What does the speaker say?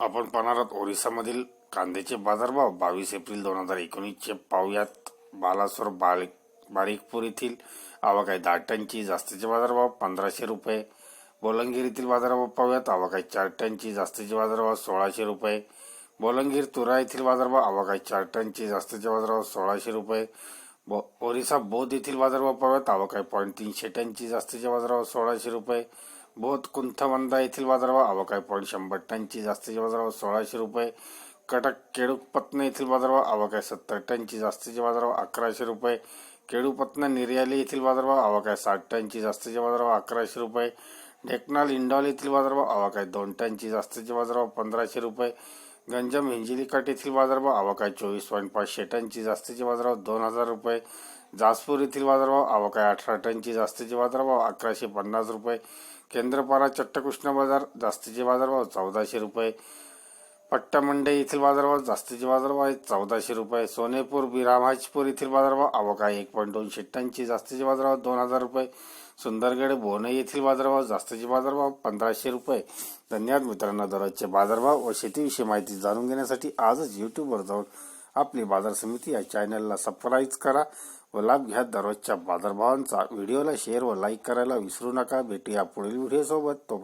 आपण पाहणार आहोत ओरिसामधील कांद्याचे बाजारभाव. बावीस एप्रिल दोन हजार एकोणीसचे पाहुयात. बालासोर बारीक बारीकपूर येथील आवक आहे दहा टनची जास्तीचे बाजारभाव पंधराशे रुपये. बोलंगीर येथील बाजारभाव पाहूयात. आवक आहे चार टनची जास्तीचे बाजारभाव सोळाशे रुपये. बोलंगीर तुरा येथील बाजारभाव आवक आहे चार टनची जास्तीचे बाजारभाव सोळाशे रुपये. बो ओरिसा बोध येथील बाजारभाव पाहूयात. आवक आहे पॉईंट तीनशे टनची जास्तीचे बाजारभाव सोळाशे रुपये. बोध कुंथवंदा येथील बाजारभाव आवक आहे पॉईंट शंभर टनची जास्तीचे बाजारभाव सोळाशे रुपये. कटक केळूपत्न येथील बाजारभाव आवक आहे सत्तर टनची जास्तीचे बाजारभाव अकराशे रुपये. केळूपत्न निर्याली येथील बाजारभाव आवक आहे साठ टनची जास्तीचे बाजारभाव अकराशे रुपये. ढेकनाल इंडॉल येथील बाजारभाव आवक आहे दोन टनची जास्तीचे बाजारभाव पंधराशे रुपये. गंजम हिंजिलीकाट येथील बाजारभाव आवाकाय चोवीस पॉईंट पाचशे टनची जास्तीचे बाजारभाव दोन हजार रुपये. जासपूर येथील बाजारभाव आवाकाय अठरा टनची जास्तीचे बाजारभाव अकराशे पन्नास रुपये. केंद्रपारा चट्टकृष्ण बाजार जास्तीचे बाजारभाव चौदाशे रुपये. पट्टामंडई येथील बाजारभाव जास्तीचे बाजारभाव आहे चौदाशे रुपये. सोनेपूर बिरामाजपूर येथील बाजारभाव आवक आहे एक पॉईंट दोनशे टनची जास्तीचे बाजारभाव दोन हजार रुपये. सुंदरगड बोने येथील बाजारभाव जास्तीचे बाजारभाव पंधराशे रुपये. धन्यवाद मित्रांनो दररोजचे बाजारभाव व शेतीविषयी माहिती जाणून घेण्यासाठी आजच यूट्यूबवर जाऊन आपली बाजार समिती या चॅनलला सबस्क्राईब करा व लाभ घ्या दररोजच्या बाजारभावांचा. व्हिडिओला शेअर व लाईक करायला विसरू नका. भेटूया पुढील व्हिडिओसोबत तो